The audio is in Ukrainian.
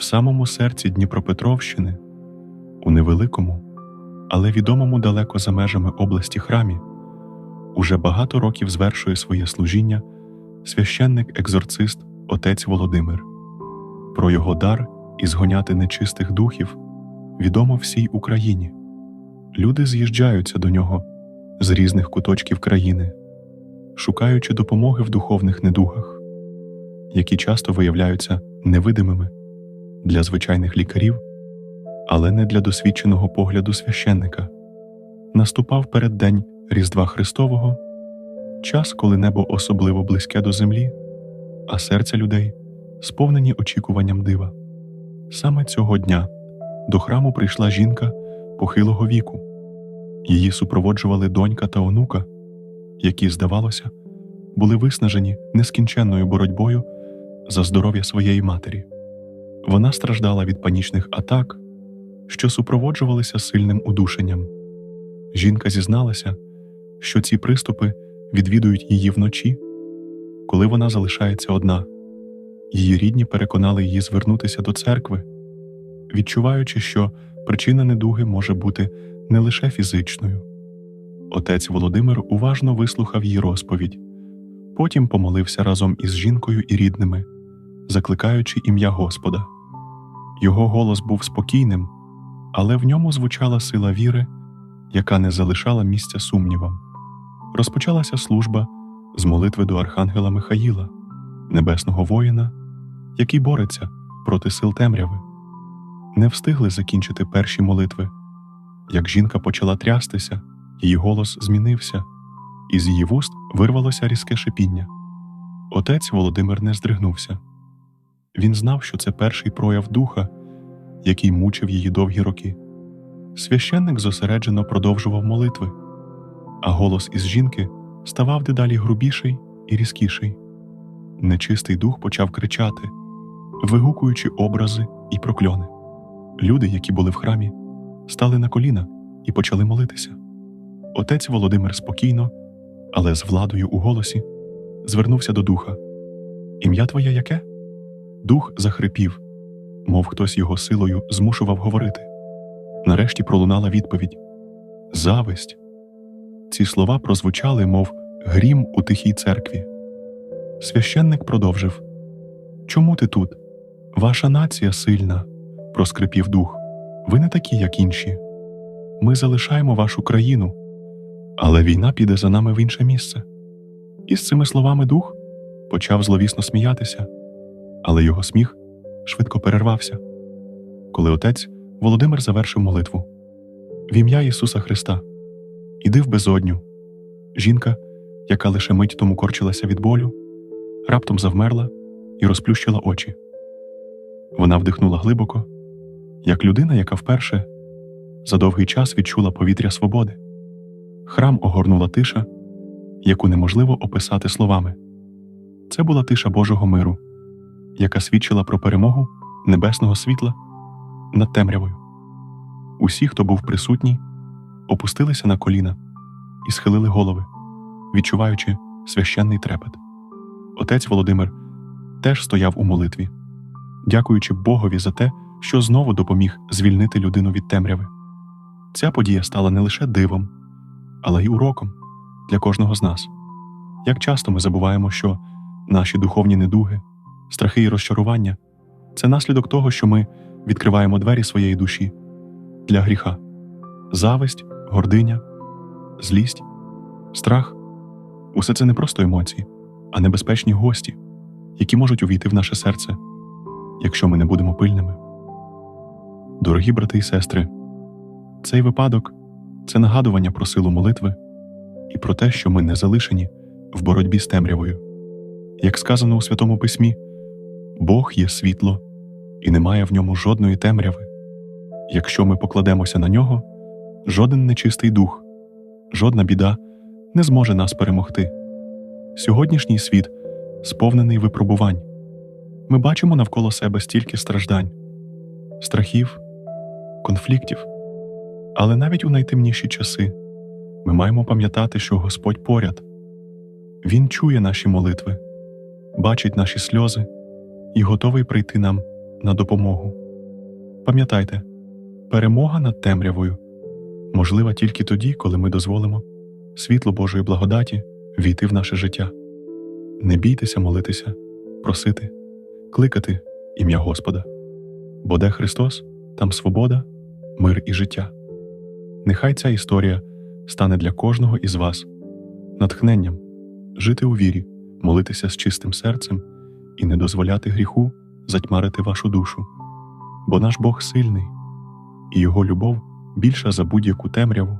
в самому серці Дніпропетровщини, у невеликому, але відомому далеко за межами області храмі, уже багато років звершує своє служіння священник-екзорцист отець Володимир. Про його дар і згоняти нечистих духів відомо всій Україні. Люди з'їжджаються до нього з різних куточків країни, шукаючи допомоги в духовних недугах, які часто виявляються невидимими для звичайних лікарів, але не для досвідченого погляду священника. Наступав переддень Різдва Христового, час, коли небо особливо близьке до землі, а серця людей сповнені очікуванням дива. Саме цього дня до храму прийшла жінка похилого віку. Її супроводжували донька та онука, які, здавалося, були виснажені нескінченною боротьбою за здоров'я своєї матері. Вона страждала від панічних атак, що супроводжувалися сильним удушенням. Жінка зізналася, що ці приступи відвідують її вночі, коли вона залишається одна. Її рідні переконали її звернутися до церкви, відчуваючи, що причина недуги може бути не лише фізичною. Отець Володимир уважно вислухав її розповідь, потім помолився разом із жінкою і рідними, закликаючи ім'я Господа. Його голос був спокійним, але в ньому звучала сила віри, яка не залишала місця сумнівам. Розпочалася служба з молитви до Архангела Михаїла, небесного воїна, який бореться проти сил темряви. Не встигли закінчити перші молитви. Як жінка почала трястися, її голос змінився, і з її вуст вирвалося різке шипіння. Отець Володимир не здригнувся. Він знав, що це перший прояв духа, який мучив її довгі роки. Священник зосереджено продовжував молитви, а голос із жінки ставав дедалі грубіший і різкіший. Нечистий дух почав кричати, вигукуючи образи і прокльони. Люди, які були в храмі, стали на коліна і почали молитися. Отець Володимир спокійно, але з владою у голосі, звернувся до духа. Ім'я твоє яке? Дух захрипів, мов хтось його силою змушував говорити. Нарешті пролунала відповідь Зависть. Ці слова прозвучали, мов грім у тихій церкві. Священник продовжив Чому ти тут? Ваша нація сильна, проскрипів дух. Ви не такі, як інші. Ми залишаємо вашу країну, але війна піде за нами в інше місце. І з цими словами дух почав зловісно сміятися, але його сміх швидко перервався. Коли отець Володимир завершив молитву в ім'я Ісуса Христа, іди в безодню. Жінка, яка лише мить тому корчилася від болю, раптом завмерла і розплющила очі. Вона вдихнула глибоко, як людина, яка вперше за довгий час відчула повітря свободи. Храм огорнула тиша, яку неможливо описати словами. Це була тиша Божого миру, яка свідчила про перемогу небесного світла над темрявою. Усі, хто був присутній, опустилися на коліна і схилили голови, відчуваючи священний трепет. Отець Володимир теж стояв у молитві, дякуючи Богові за те, що знову допоміг звільнити людину від темряви. Ця подія стала не лише дивом, але й уроком для кожного з нас. Як часто ми забуваємо, що наші духовні недуги, страхи і розчарування це наслідок того, що ми відкриваємо двері своєї душі для гріха, зависть, гординя, злість, страх усе це не просто емоції, а небезпечні гості, які можуть увійти в наше серце, якщо ми не будемо пильними. Дорогі брати і сестри, цей випадок це нагадування про силу молитви і про те, що ми не залишені в боротьбі з темрявою. Як сказано у Святому Письмі, Бог є світло, і немає в ньому жодної темряви. Якщо ми покладемося на нього, жоден нечистий дух, жодна біда не зможе нас перемогти. Сьогоднішній світ сповнений випробувань. Ми бачимо навколо себе стільки страждань, страхів, конфліктів. Але навіть у найтемніші часи ми маємо пам'ятати, що Господь поряд. Він чує наші молитви, бачить наші сльози і готовий прийти нам на допомогу. Пам'ятайте, перемога над темрявою можлива тільки тоді, коли ми дозволимо світло Божої благодаті війти в наше життя. Не бійтеся молитися, просити, кликати ім'я Господа, бо де Христос, там свобода, мир і життя. Нехай ця історія стане для кожного із вас натхненням жити у вірі, молитися з чистим серцем і не дозволяти гріху затьмарити вашу душу. Бо наш Бог сильний, і Його любов більша за будь-яку темряву